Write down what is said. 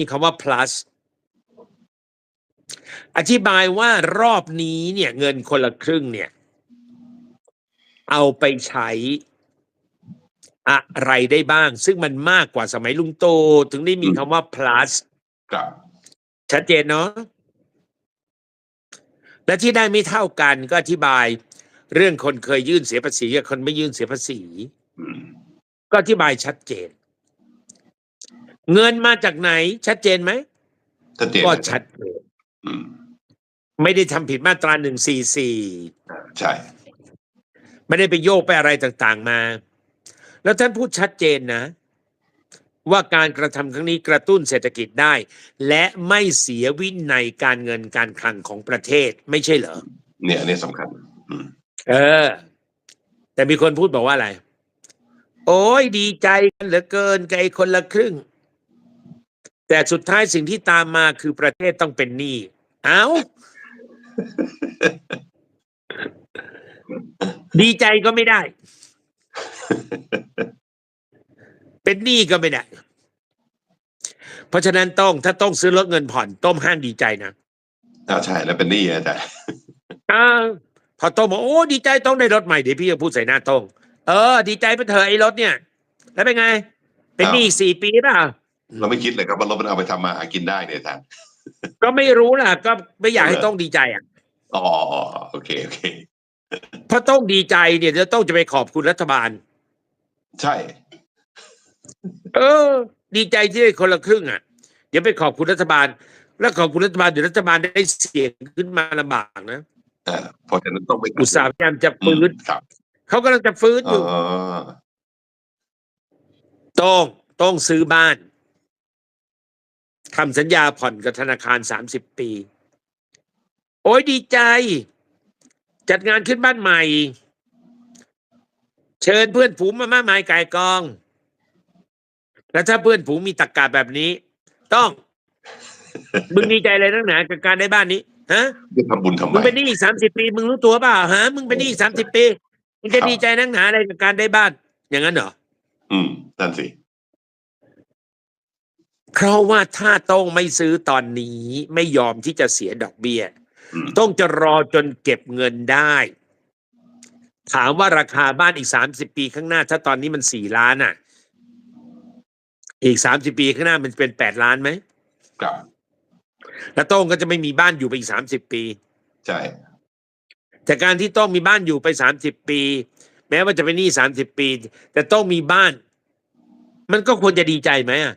มีคำว่า plus อธิบายว่ารอบนี้เนี่ย เงินคนละครึ่งเนี่ย เอาไปใช้อะไรได้บ้าง ซึ่งมันมากกว่าสมัยลุงโต ถึงได้มีคำว่า plus ครับชัดเจนเนาะและที่ได้ไม่เท่ากันก็อธิบาย เรื่องคนเคยยื่นเสียภาษีกับคนไม่ยื่นเสียภาษีอืมก็อธิบายชัดเจน เงินมาจากไหน ชัดเจนไหมชัดเจนก็เลยชัดเจนอืมไม่ได้ทำผิดมาตราหนึ่งสี่สี่ใช่ ไม่ได้ไปโยกไปอะไรต่างๆมา แล้วท่านพูดชัดเจนนะ ว่าการกระทำครั้งนี้กระตุ้นเศรษฐกิจได้ และไม่เสียวินัยการเงินการคลังของประเทศ ไม่ใช่เหรอ เนี่ยอันนี้สำคัญอืมเออ แต่มีคนพูดบอกว่าอะไร โอ้ยดีใจกันเหลือเกินกับไอ้คนละครึ่ง แต่สุดท้ายสิ่งที่ตามมาคือประเทศต้องเป็นหนี้เอ้า ดีใจก็ไม่ได้ เป็นหนี้ก็ไม่ได้ เพราะฉะนั้นต้องถ้าต้องซื้อรถเงินผ่อน ต้มห้ามดีใจนะอ่าใช่แล้วเป็นหนี้อาจารย์อ้าวพอโต้งบอกโอ้ดีใจต้องได้รถใหม่เดี๋ยวพี่จะพูดใส่หน้าโต้งเออ ดีใจไปเถอะไอ้รถเนี่ย แล้วเป็นไง เป็นหนี้อีกสี่ปีเปล่า เราไม่คิดเลยครับว่ารถมันเอาไปทำมาหากินได้เนี่ยอาจารย์ก็ไม่รู้ล่ะ ก็ไม่อยากให้ต้องดีใจอะอ๋อโอเคโอเคเพราะต้องดีใจเนี่ยจะต้องจะไปขอบคุณรัฐบาล ใช่ เออ ดีใจที่ได้คนละครึ่งอะ เดี๋ยวไปขอบคุณรัฐบาล แล้วขอบคุณรัฐบาลเดี๋ยวรัฐบาลได้เสียงขึ้นมาลำบากนะอ่าเพราะฉะนั้นต้องไปอุตสาหกรรมจะอืฟื้มนครับเขากำลังจะฟื้นออ๋อยู่ต้องต้องซื้อบ้าน ทำสัญญาผ่อนกับธนาคารสามสิบปี โอ้ยดีใจ จัดงานขึ้นบ้านใหม่ เชิญเพื่อนฝูงมามาหมายกายกอง แล้วถ้าเพื่อนฝูงมีตะกกาแบบนี้ ต้อง มึงดีใจอะไรนักหนากับการได้บ้านนี้ฮะจะทำบุญทำไมมึงเป็นหนี้อีกสามสิบปี มึงรู้ตัวเปล่าฮะมึงเป็นหนี้อีกสามสิบปีมึงจะครับดีใจนักหนาอะไรกับการได้บ้าน อย่างนั้นเหรออืมนั่นสิ เพราะว่าถ้าต้องไม่ซื้อตอนนี้ไม่ยอมที่จะเสียดอกเบี้ยอืมต้องจะรอจนเก็บเงินได้ ถามว่าราคาบ้านอีกสามสิบปีข้างหน้า ถ้าตอนนี้มันสี่ล้านอะ อีกสามสิบปีข้างหน้ามันเป็นแปดล้านไหมครับแล้วโต้งก็จะไม่มีบ้านอยู่ไปอีกสามสิบปี ใช่แต่การที่ต้องมีบ้านอยู่ไปสามสิบปี แม้ว่าจะเป็นหนี้สามสิบปี แต่ต้องมีบ้าน มันก็ควรจะดีใจไหมอะ